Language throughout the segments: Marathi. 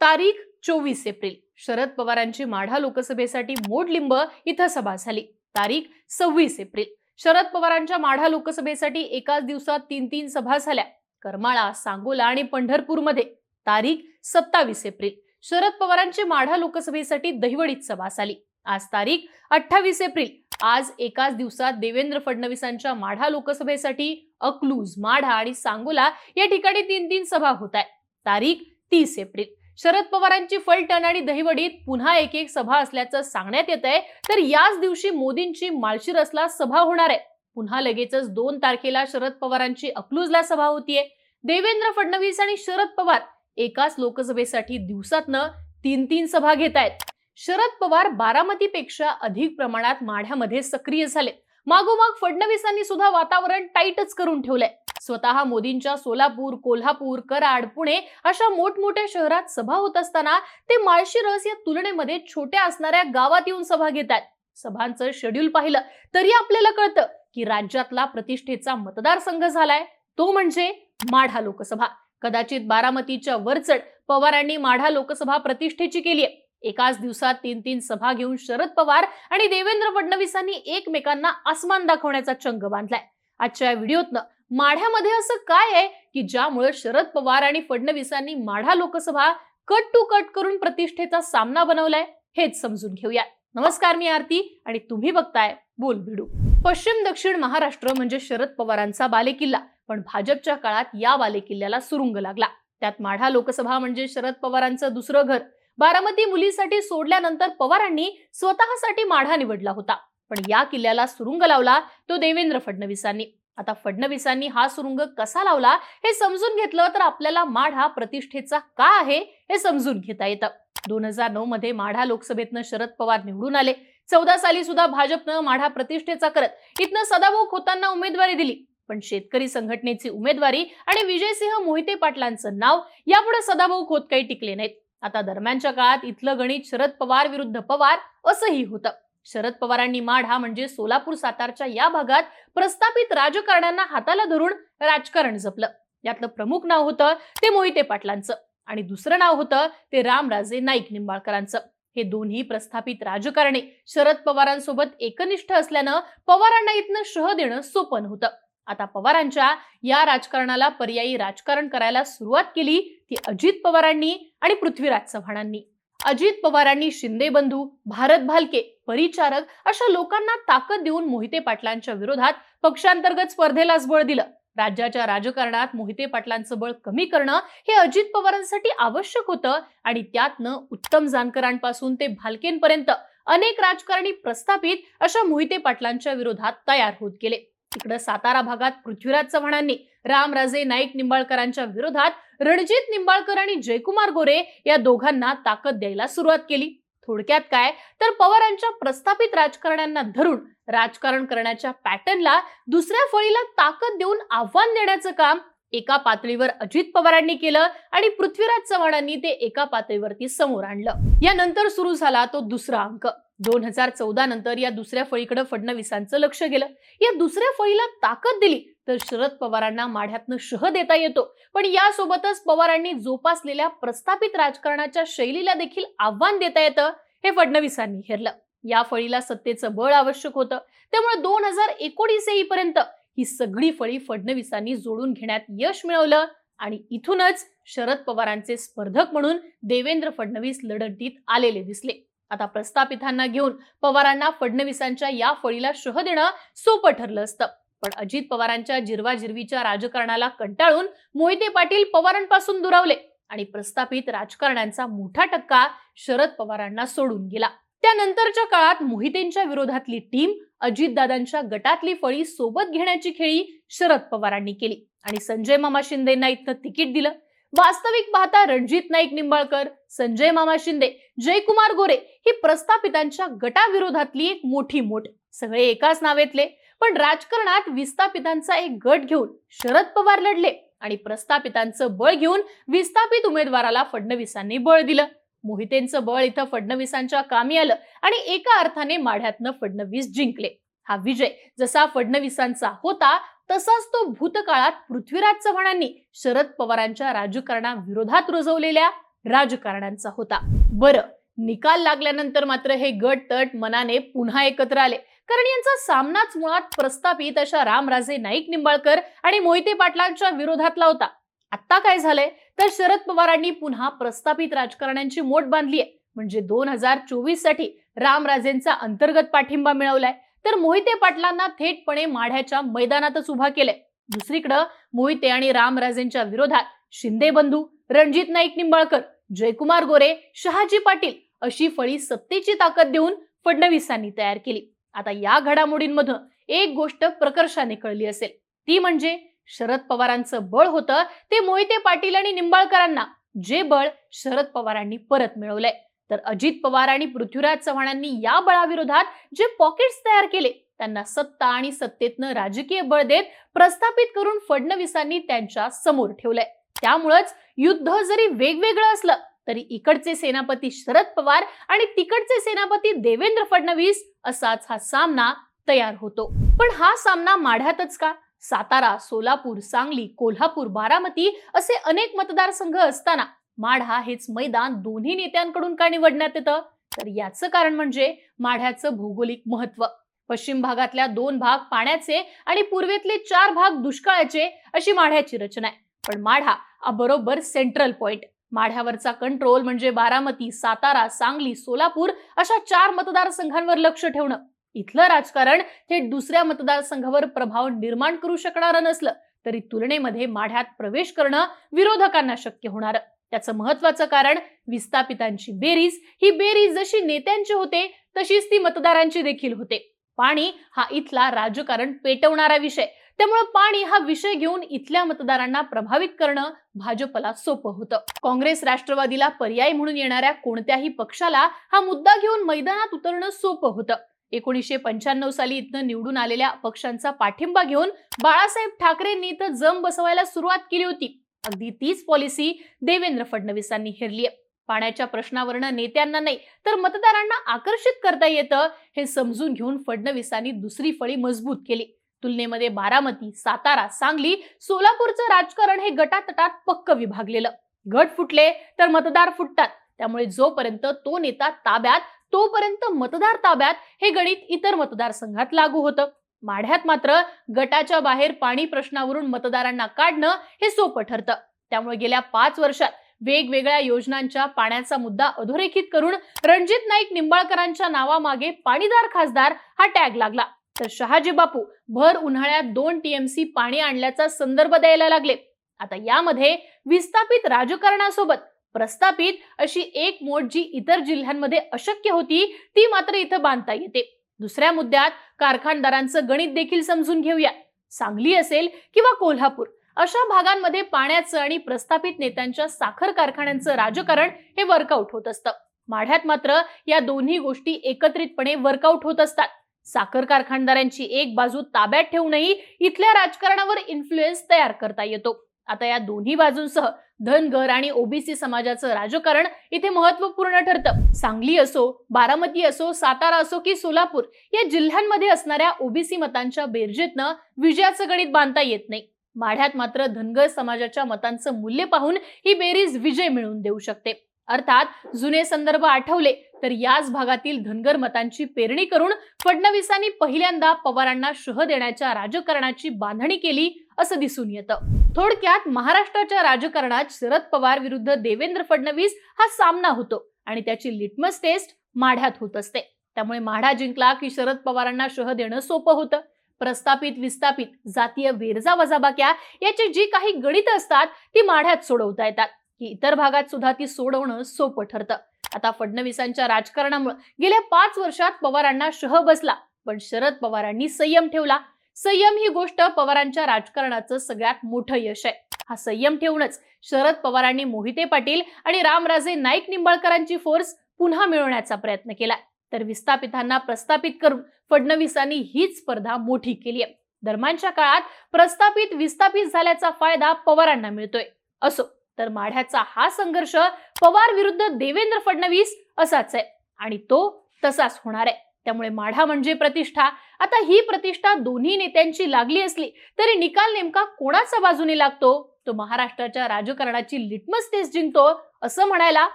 तारीख चोवीस एप्रिल. शरद पवारांची माढा लोकसभेसाठी मोडलिंब इथं सभा झाली. तारीख सव्वीस एप्रिल. शरद पवारांच्या माढा लोकसभेसाठी एकाच दिवसात तीन तीन सभा झाल्या. करमाळा सांगोला आणि पंढरपूरमध्ये. तारीख सत्तावीस एप्रिल. शरद पवारांची माढा लोकसभेसाठी दहिवडीत सभा झाली. आज तारीख अठ्ठावीस एप्रिल. आज एकाच दिवसात देवेंद्र फडणवीसांच्या माढा लोकसभेसाठी अकलूज माढा आणि सांगोला या ठिकाणी तीन तीन सभा होत आहेत. तारीख तीस एप्रिल. शरद पवारांची फलटण आणि दहिवडीत पुन्हा एक एक सभा असल्याचं सांगण्यात येत आहे तर याच दिवशी मोदींची माळशिरसला सभा होणार आहे. पुन्हा लगेचच दोन तारखेला शरद पवारांची अकलूजला सभा होतीये. देवेंद्र फडणवीस आणि शरद पवार एकाच लोकसभेसाठी दिवसातनं तीन तीन सभा घेत आहेत. शरद पवार बारामतीपेक्षा अधिक प्रमाणात माढ्यामध्ये सक्रिय झाले. मागोमाग फडणवीसांनी सुद्धा वातावरण टाईटच करून ठेवलंय. स्वतः मोदींच्या सोलापूर कोल्हापूर कराड पुणे अशा मोठमोठ्या शहरात सभा होत असताना ते माळशिरस या तुलनेमध्ये छोट्या असणाऱ्या गावात येऊन सभा घेतात. सभांचं शेड्यूल पाहिलं तरी आपल्याला कळतं की राज्यातला प्रतिष्ठेचा मतदारसंघ झालाय. तो म्हणजे माढा लोकसभा. कदाचित बारामतीच्या वरचढ पवारांनी माढा लोकसभा प्रतिष्ठेची केली आहे. एकाच दिवसात तीन तीन सभा घेऊन शरद पवार आणि देवेंद्र फडणवीसांनी एकमेकांना आसमान दाखवण्याचा चंग बांधलाय. आजच्या या व्हिडिओतनं माढ्यामध्ये असं काय आहे की ज्यामुळे शरद पवार आणि फडणवीसांनी Madha Lok Sabha cut to cut करून प्रतिष्ठेचा सामना बनवलाय हेच समजून घेऊया. नमस्कार मी आरती आणि तुम्ही बघताय बोल भिडू. पश्चिम दक्षिण महाराष्ट्र म्हणजे शरद पवारांचा बालेकिल्ला पण भाजपच्या काळात या बालेकिल्ल्याला सुरुंग लागला. त्यात माढा लोकसभा म्हणजे शरद पवारांचं दुसरं घर. बारामती मुलीसाठी सोडल्यानंतर पवारांनी स्वतःसाठी माढा निवडला होता पण या किल्ल्याला सुरुंग लावला तो देवेंद्र फडणवीसांनी. आता फडणवीसांनी हा सुरुंग कसा लावला हे समजून घेतलं तर आपल्याला माढा प्रतिष्ठेचा का आहे हे समजून घेता येतं. दोन हजार नऊ मध्ये माढा लोकसभेतनं शरद पवार निवडून आले. चौदा साली सुद्धा भाजपनं माढा प्रतिष्ठेचा करत इथनं सदाभाऊ खोतांना उमेदवारी दिली. पण शेतकरी संघटनेची उमेदवारी आणि विजयसिंह मोहिते पाटलांचं नाव यापुढे सदाभाऊ खोत काही टिकले नाहीत. आता दरम्यानच्या काळात इथलं गणित शरद पवार विरुद्ध पवार असंही होतं. शरद पवारांनी माढा म्हणजे सोलापूर सातारच्या या भागात प्रस्थापित राजकारण्यांना हाताला धरून राजकारण जपलं. यातलं प्रमुख नाव होतं ते मोहिते पाटलांचं आणि दुसरं नाव होतं ते रामराजे नाईक निंबाळकरांचं. हे दोन्ही प्रस्थापित राजकारणी शरद पवारांसोबत एकनिष्ठ असल्यानं पवारांना इथनं शह देणं सोपं होतं आता पवारांच्या या राजकारणाला पर्यायी राजकारण करायला सुरुवात केली ती अजित पवारांनी आणि पृथ्वीराज चव्हाणांनी. अजित पवारांनी शिंदे बंधू भारत भालके परिचारक अशा लोकांना ताकद देऊन मोहिते पाटलांच्या विरोधात पक्षांतर्गत स्पर्धेलाच बळ दिलं. राज्याच्या राजकारणात मोहिते पाटलांचं बळ कमी करणं हे अजित पवारांसाठी आवश्यक होतं आणि त्यातनं उत्तम जानकरांपासून ते भालकेंपर्यंत अनेक राजकारणी प्रस्थापित अशा मोहिते पाटलांच्या विरोधात तयार होत गेले. इकडं सातारा भागात पृथ्वीराज चव्हाणांनी रामराजे नाईक निंबाळकरांच्या विरोधात रणजित निंबाळकर आणि जयकुमार गोरे या दोघांना ताकद द्यायला सुरुवात केली. थोडक्यात काय? तर पवारांच्या प्रस्थापित राजकारण्यांना धरून राजकारण करण्याच्या पॅटर्नला दुसऱ्या फळीला ताकद देऊन आव्हान देण्याचं काम एका पातळीवर अजित पवारांनी केलं आणि पृथ्वीराज चव्हाणांनी ते एका पातळीवरती समोर आणलं. यानंतर सुरू झाला तो दुसरा अंक. दोन हजार चौदा नंतर या दुसऱ्या फळीकडे फडणवीसांचं लक्ष गेलं. या दुसऱ्या फळीला ताकद दिली तर शरद पवारांना माढ्यातनं शह देता येतो. पण यासोबतच पवारांनी जोपासलेल्या प्रस्थापित राजकारणाच्या शैलीला देखील आव्हान देता येतं हे फडणवीसांनी हेरलं. या फळीला सत्तेचं बळ आवश्यक होतं. त्यामुळे दोन हजार एकोणीस येईपर्यंत ही सगळी फळी फडणवीसांनी जोडून घेण्यात यश मिळवलं आणि इथूनच शरद पवारांचे स्पर्धक म्हणून देवेंद्र फडणवीस लढतीत आलेले दिसले. आता प्रस्थापितांना घेऊन पवारांना फडणवीसांच्या या फळीला शह देणं सोपं ठरलं असतं. पण अजित पवारांच्या जिरवाजिरवीच्या राजकारणाला कंटाळून मोहिते पाटील पवारांपासून दुरावले आणि प्रस्थापित राजकारण्यांचा मोठा टक्का शरद पवारांना सोडून गेला. त्यानंतरच्या काळात मोहितेंच्या विरोधातली टीम अजितदादांच्या गटातली फळी सोबत घेण्याची खेळी शरद पवारांनी केली आणि संजय मामा शिंदेना इथं तिकीट दिलं. वास्तविक पाहता रणजित नाईक निंबाळकर संजय मामा शिंदे जयकुमार गोरे ही प्रस्थापितांच्या गटाविरोधातली एक मोठी मोठ सगळे एकाच नावेतले. पण राजकारणात विस्थापितांचा एक गट घेऊन शरद पवार लढले आणि प्रस्थापितांचं बळ घेऊन विस्थापित उमेदवाराला फडणवीसांनी बळ दिलं. मोहितेंचं बळ इथं फडणवीसांच्या कामी आलं आणि एका अर्थाने माढ्यातनं फडणवीस जिंकले. हा विजय जसा फडणवीसांचा होता तसाच तो भूतकाळात पृथ्वीराज चव्हाणांनी शरद पवारांच्या राजकारणाविरोधात रुजवलेल्या राजकारण्यांचा होता. बरं निकाल लागल्यानंतर मात्र हे गट तट मनाने पुन्हा एकत्र आले. कारण यांचा सामनाच मुळात प्रस्थापित अशा रामराजे नाईक निंबाळकर आणि मोहिते पाटलांच्या विरोधातला होता. आता काय झालंय? तर शरद पवारांनी पुन्हा प्रस्थापित राजकारण्यांची मोठ बांधली आहे म्हणजे दोन हजार चोवीससाठी रामराजेंचा अंतर्गत पाठिंबा मिळवलाय. तर मोहिते पाटलांना थेटपणे माढ्याच्या मैदानातच उभा केलंय. दुसरीकडं मोहिते आणि रामराजेंच्या विरोधात शिंदे बंधू रणजित नाईक निंबाळकर जयकुमार गोरे शहाजी पाटील अशी फळी सत्तेची ताकद देऊन फडणवीसांनी तयार केली. आता या घडामोडींमधून एक गोष्ट प्रकर्षाने कळली असेल. ती म्हणजे शरद पवारांचं बळ होतं ते मोहिते पाटील आणि निंबाळकरांना जे बळ शरद पवारांनी परत मिळवलंय. तर अजित पवार आणि पृथ्वीराज चव्हाणांनी या बळाविरोधात जे पॉकेट्स तयार केले त्यांना सत्ता आणि सत्तेतनं राजकीय बळ देत प्रस्थापित करून फडणवीसांनी त्यांच्यासमोर ठेवलंय. त्यामुळंच युद्ध जरी वेगवेगळं असलं तरी इकडचे सेनापती शरद पवार आणि तिकडचे सेनापती देवेंद्र फडणवीस असाच हा सामना तयार होतो. पण हा सामना माढ्यातच का? सातारा सोलापूर सांगली कोल्हापूर बारामती असे अनेक मतदारसंघ असताना माढा हेच मैदान दोन्ही नेत्यांकडून का निवडण्यात येतं? तर याचं कारण म्हणजे माढ्याचं भौगोलिक महत्त्व पश्चिम भागातल्या दोन भाग पाण्याचे आणि पूर्वेतले चार भाग दुष्काळाचे अशी माढ्याची रचना आहे. पण माढा हा बरोबर सेंट्रल पॉइंट माढ्यावरचा कंट्रोल म्हणजे बारामती सातारा सांगली सोलापूर अशा चार मतदारसंघांवर लक्ष ठेवणं. इथलं राजकारण थेट दुसऱ्या मतदारसंघावर प्रभाव निर्माण करू शकणारं नसलं तरी तुलनेमध्ये माढ्यात प्रवेश करणं विरोधकांना शक्य होणार. त्याचं महत्वाचं कारण विस्थापितांची बेरीज. ही बेरीज जशी नेत्यांची होते तशीच ती मतदारांची देखील होते. पाणी हा इथला राजकारण पेटवणारा विषय. त्यामुळे पाणी हा विषय घेऊन इथल्या मतदारांना प्रभावित करणं भाजपला सोपं होतं. काँग्रेस राष्ट्रवादीला पर्याय म्हणून येणाऱ्या कोणत्याही पक्षाला हा मुद्दा घेऊन मैदानात उतरणं सोपं होतं. एकोणीसशे पंच्याण्णव साली इथनं निवडून आलेल्या पक्षांचा पाठिंबा घेऊन बाळासाहेब ठाकरेंनी इथं जम बसवायला सुरुवात केली होती. अगदी तीच पॉलिसी देवेंद्र फडणवीसांनी हेरली पाण्याच्या प्रश्नावरनं नेत्यांना नाही तर मतदारांना आकर्षित करता येतं हे समजून घेऊन फडणवीसांनी दुसरी फळी मजबूत केली. तुलनेमध्ये बारामती सातारा सांगली सोलापूरचं राजकारण हे गटातटात पक्क विभागलेलं. गट फुटले तर मतदार फुटतात. त्यामुळे जोपर्यंत तो नेता ताब्यात तोपर्यंत मतदार ताब्यात हे गणित इतर मतदारसंघात लागू होतं. माढ्यात मात्र गटाच्या बाहेर पाणी प्रश्नावरून मतदारांना काढणं हे सोपं ठरतं. त्यामुळे गेल्या पाच वर्षात वेगवेगळ्या योजनांच्या पाण्याचा मुद्दा अधोरेखित करून रणजित नाईक निंबाळकरांच्या नावामागे पाणीदार खासदार हा टॅग लागला. तर शहाजी बापू भर उन्हाळ्यात दोन टीएमसी पाणी आणल्याचा संदर्भ द्यायला लागले. आता यामध्ये विस्थापित राजकारणासोबत प्रस्थापित अशी एक मोठ जी इतर जिल्ह्यांमध्ये अशक्य होती ती मात्र इथं बांधता येते. दुसऱ्या मुद्द्यात कारखानदारांचं गणित देखील समजून घेऊया. सांगली असेल किंवा कोल्हापूर अशा भागांमध्ये पाण्याचं आणि प्रस्थापित नेत्यांच्या साखर कारखान्यांचं राजकारण हे वर्कआउट होत असतं. माढ्यात मात्र या दोन्ही गोष्टी एकत्रितपणे वर्कआउट होत असतात. साखर कारखानदारांची एक बाजू ताब्यात ठेवूनही इथल्या राजकारणावर इन्फ्लुएन्स तयार करता येतो. आता या दोन्ही बाजूंसह धनगर आणि ओबीसी समाजाचं राजकारण इथे महत्त्वपूर्ण ठरतं. सांगली असो बारामती असो सातारा असो की सोलापूर या जिल्ह्यांमध्ये असणाऱ्या ओबीसी मतांच्या बेरजेतनं विजयाचं गणित बांधता येत नाही. माढ्यात मात्र धनगर समाजाच्या मतांचं मूल्य पाहून ही बेरीज विजय मिळवून देऊ शकते. अर्थात जुने संदर्भ आठवले तर याच भागातील धनगर मतांची पेरणी करून फडणवीसांनी पहिल्यांदा पवारांना शह देण्याच्या राजकारणाची बांधणी केली असं दिसून येतं. थोडक्यात महाराष्ट्राच्या राजकारणात शरद पवार विरुद्ध देवेंद्र फडणवीस हा सामना होतो आणि त्याची लिटमस टेस्ट माढ्यात होत असते. त्यामुळे माढा जिंकला की शरद पवारांना शह देणं सोपं होतं. प्रस्थापित विस्थापित जातीय वेरजा वजाबाक्या याची जी काही गणित असतात ती माढ्यात सोडवता येतात. की इतर भागात सुद्धा ती सोडवणं सोपं ठरतं. आता फडणवीसांच्या राजकारणामुळे गेल्या पाच वर्षात पवारांना शह बसला पण शरद पवारांनी संयम ठेवला. संयम ही गोष्ट पवारांच्या राजकारणाचं सगळ्यात मोठं यश आहे. हा संयम ठेवूनच शरद पवारांनी मोहिते पाटील आणि रामराजे नाईक निंबाळकरांची फोर्स पुन्हा मिळवण्याचा प्रयत्न केला. तर विस्थापितांना प्रस्थापित करून फडणवीसांनी हीच स्पर्धा मोठी केली आहे. दरम्यानच्या काळात प्रस्थापित विस्थापित झाल्याचा फायदा पवारांना मिळतोय. असो. तर माढ्याचा हा संघर्ष पवार विरुद्ध देवेंद्र फडणवीस असाच आहे. आणि तो तसाच होणार आहे. त्यामुळे माढा म्हणजे प्रतिष्ठा. आता ही प्रतिष्ठा दोन्ही नेत्यांची लागली असली तरी निकाल नेमका कोणाच्या बाजूने लागतो? तो महाराष्ट्राच्या राजकारणाची लिटमस टेस्ट जिंकतो असं म्हणायला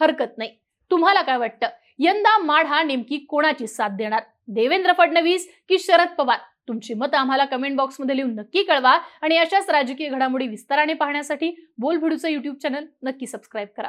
हरकत नाही. तुम्हाला काय वाटतं? यंदा माढा नेमकी कोणाची साथ देणार? देवेंद्र फडणवीस की शरद पवार? तुमची मतं आम्हाला कमेंट बॉक्समध्ये लिहून नक्की कळवा आणि अशाच राजकीय घडामोडी विस्ताराने पाहण्यासाठी बोलभिडूचं युट्यूब चॅनल नक्की सबस्क्राईब करा.